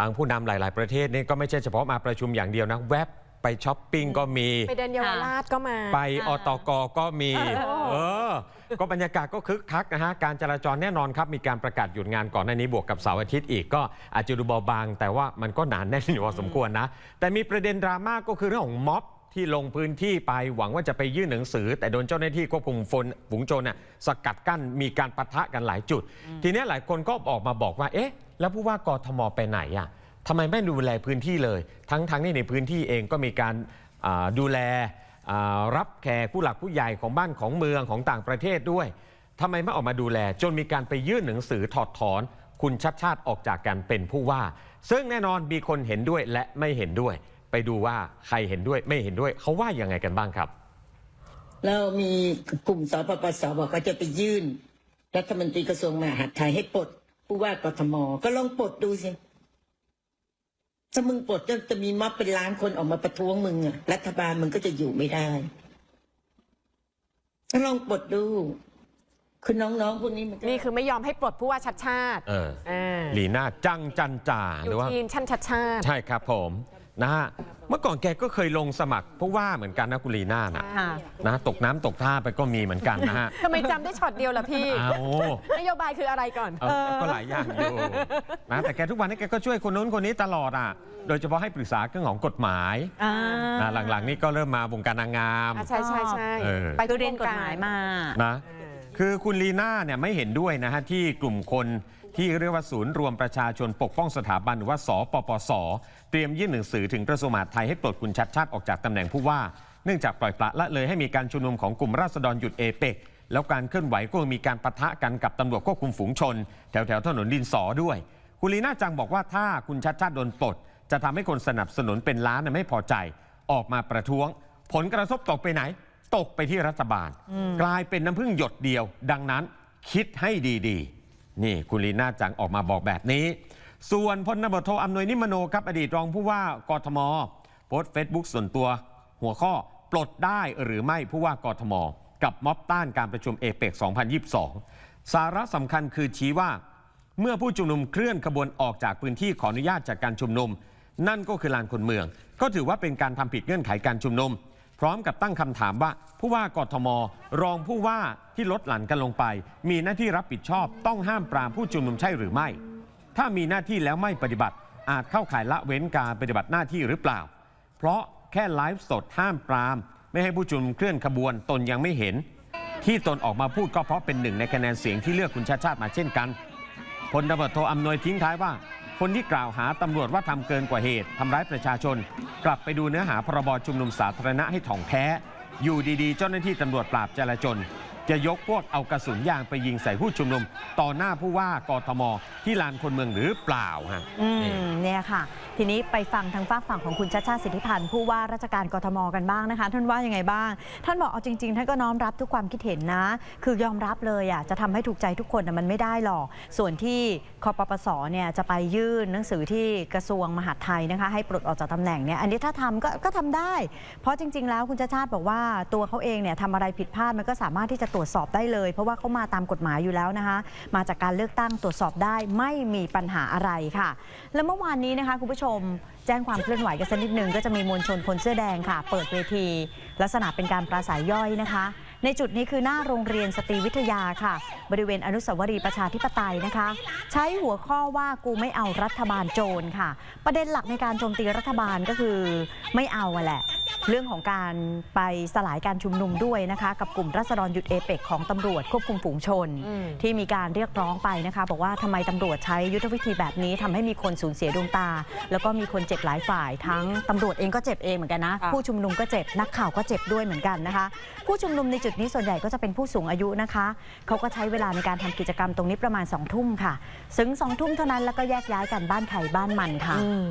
ทางผู้นำหลาย ๆ ประเทศนี่ก็ไม่ใช่เฉพาะมาประชุมอย่างเดียวนะ แวบไปช้อปปิ้งก็มี ไปเดินเยาวราชก็มา ไปอตกก็มีเออเออ ก็บรรยากาศก็คึกคักนะฮะ การจราจรแน่นอนครับ มีการประกาศหยุดงานก่อนหน้านี้บวกกับเสาร์อาทิตย์อีกก็อาจจะดูเบาบาง แต่ว่ามันก็หนานแน่นอยู่พอสมควรนะ แต่มีประเด็นดราม่าก็คือเรื่องของม็อบที่ลงพื้นที่ไปหวังว่าจะไปยื่นหนังสือ แต่โดนเจ้าหน้าที่ควบคุมฝนฝูงโจรน่ะสกัดกั้นมีการปะทะกันหลายจุด ทีนี้หลายคนก็ออกมาบอกว่าเอ๊ะ แล้วผู้ว่ากทมไปไหนอะทำไมไม่ดูแลพื้นที่เลย ทั้งทั้งที่ในพื้นที่เองก็มีการดูแลรับแขกผู้หลักผู้ใหญ่ของบ้านของเมืองของต่างประเทศด้วยทำไมไม่ออกมาดูแล จนมีการไปยื่นหนังสือถอดถอน คุณชัดชาติออกจากการเป็นผู้ว่า ซึ่งแน่นอนมีคนเห็นด้วยและไม่เห็นด้วย ไปดูว่าใครเห็นด้วยไม่เห็นด้วยเขาว่ายังไงกันบ้างครับแล้วมีกลุ่มสปปสบอกว่าจะไปยื่น รัฐมนตรีกระทรวงมหาดไทยให้ปลด ผู้ว่ากทมก็ลองปลดดูสิถ้ามึงปลดจะจะมีม็อบเป็นล้านคนออกมาประท้วงมึงอะรัฐบาลมึงก็จะอยู่ไม่ได้ก็ลองปลดดู คือน้องๆพวกนี้มันก็นี่คือไม่ยอมให้ปลดผู้ว่าชัดชาติเอออ่าลีน่าจังจันจ่าอหรืยู่อว่าทีมชั้นชัดชาติ ใช่ครับผม นะฮะเมื่อก่อนแกก็เคยลงสมัครผู้ว่าเหมือนกันนะคุณลีน่านะค่ะนะตกน้ำตกท่าไปก็มีเหมือนกันนะฮะทำไมจำได้ช็อตเดียวล่ะพี่ เอานโยบายคืออะไรก่อน เออก็หลายอย่างอยู่นะแต่แกทุกวันนี้แกก็ช่วยคนนู้นคนนี้ตลอดอะโดยเฉพาะให้ปรึกษาเรื่องของกฎหมายอ่านะหลังๆ นี่ก็เริ่มมาวงการนางงาม อะใช่ใช่ใช่เออ ไปคืทุอเรียนกฎหมายมา นะ คือคุณลีน่าเนี่ยไม่เห็นด้วยนะฮะที่กลุ่มคน ที่เรียกว่าศูนย์รวมประชาชนปกป้องสถาบันหรือว่าสปปส เตรียมยื่นหนังสือถึงกระทรวงมหาดไทยให้ปลดคุณชัดชาติออกจากตำแหน่งผู้ว่า เนื่องจากปล่อยปละละเลยให้มีการชุมนุมของกลุ่มราษฎรหยุดเอเปกแล้วการเคลื่อนไหวก็มีการปะทะกันกับตำรวจควบคุมฝูงชน แถวแถวถนนดินสอด้วย คุณลีน่าจังบอกว่าถ้าคุณชัดชาติโดนปลด จะทำให้คนสนับสนุนเป็นล้านไม่พอใจ ออกมาประท้วง ผลกระทบตกไปไหน ตกไปที่รัฐบาล กลายเป็นน้ำพึ่งหยดเดียว ดังนั้นคิดให้ดีๆ นี่คุณลีน่าจังออกมาบอกแบบนี้ ส่วนพลตำรวจโทอำนวยนิมโนครับอดีตรองผู้ว่ากทม โพสต์เฟซบุ๊กส่วนตัว หัวข้อปลดได้หรือไม่ผู้ว่ากทม กับม็อบต้านการประชุมเอเปก2022 สาระสำคัญคือชี้ว่า เมื่อผู้ชุมนุมเคลื่อนขบวนออกจากพื้นที่ขออนุญาตจากการชุมนุม นั่นก็คือลานคนเมือง ก็ถือว่าเป็นการทำผิดเงื่อนไขการชุมนุม พร้อมกับตั้งคำถามว่า ผู้ว่ากทม รองผู้ว่าที่ลดหลั่นกันลงไป มีหน้าที่รับผิดชอบต้องห้ามปรามผู้ชุมนุมใช่หรือไม่ ถ้ามีหน้าที่แล้วไม่ปฏิบัติ อาจเข้าข่ายละเว้นการปฏิบัติหน้าที่หรือเปล่า เพราะแค่ไลฟ์สดห้ามปราม ไม่ให้ผู้ชุมนุมเคลื่อนขบวนตนยังไม่เห็น ที่ตนออกมาพูดก็เพราะเป็นหนึ่งในคะแนนเสียงที่เลือกคุณชาติชาติมาเช่นกันพลตำรวจโทอำนวยทิ้งท้ายว่า คนที่กล่าวหาตำรวจว่าทำเกินกว่าเหตุทำร้ายประชาชน กลับไปดูเนื้อหาพรบชุมนุมสาธารณะให้ถ่องแท้ อยู่ดีๆ เจ้าหน้าที่ตำรวจปราบจลาจน จะยกพวกเอากระสุนยางไปยิงใส่ผู้ชุมนุม ต่อหน้าผู้ว่ากทม ที่ลานคนเมืองหรือเปล่าฮะ อืมเนี่ยค่ะ ทีนี้ไปฟังทางฝากฝั่งของคุณชาติชาติสิทธิพันธ์ผู้ว่าราชการกทมกันบ้างนะคะ ท่านว่ายังไงบ้าง ท่านบอกเอาจริง ๆ ท่านก็น้อมรับทุกความคิดเห็นนะ คือยอมรับเลยอะจะทำให้ถูกใจทุกคนน่ะมันไม่ได้หรอก ส่วนที่คอปปสเนี่ยจะไปยื่นหนังสือที่กระทรวงมหาดไทยนะคะ ให้ปลดออกจากตำแหน่งเนี่ยอันนี้ถ้าทำก็ก็ทำได้ เพราะจริง ๆ แล้วคุณชาติชาติบอกว่าตัวเขาเองเนี่ยทำอะไรผิดพลาดมันก็สามารถที่จะตรวจตรวจสอบได้เลย เพราะว่าเขามาตามกฎหมายอยู่แล้วนะคะ มาจากการเลือกตั้งตรวจสอบได้ไม่มีปัญหาอะไรค่ะ แล้วเมื่อวานนี้นะคะคุณผู้ชมแจ้งความเคลื่อนไหวกันสักนิดหนึ่งก็จะมีมวลชนคนเสื้อแดงค่ะ เปิดเวที ลักษณะเป็นการปราศัยย่อยนะคะ ในจุดนี้คือหน้าโรงเรียนสตรีวิทยาค่ะ บริเวณอนุสาวรีย์ประชาธิปไตยนะคะ ใช้หัวข้อว่ากูไม่เอารัฐบาลโจรค่ะ ประเด็นหลักในการโจมตีรัฐบาลก็คือไม่เอาแหละ เรื่องของการไปสลายการชุมนุมด้วยนะคะกับกลุ่มรัษฎรหยุดเอเปกของตำรวจควบคุมฝูงชนอืมที่มีการเรียกร้องไปนะคะบอกว่าทำไมตำรวจใช้ยุทธวิธีแบบนี้ทำให้มีคนสูญเสียดวงตา แล้วก็มีคนเจ็บหลายฝ่าย ทั้งตำรวจเองก็เจ็บเองเหมือนกันนะค่ะผู้ชุมนุมก็เจ็บนักข่าวก็เจ็บด้วยเหมือนกันนะคะ ผู้ชุมนุมในจุดนี้ส่วนใหญ่ก็จะเป็นผู้สูงอายุนะคะเขาก็ใช้เวลาในการทำกิจกรรมตรงนี้ประมาณ2องทุ่มค่ะถึงสองทุ่มเท่านั้นแล้วก็แยกย้ายกันบ้านใครบ้านมันค่ะอืม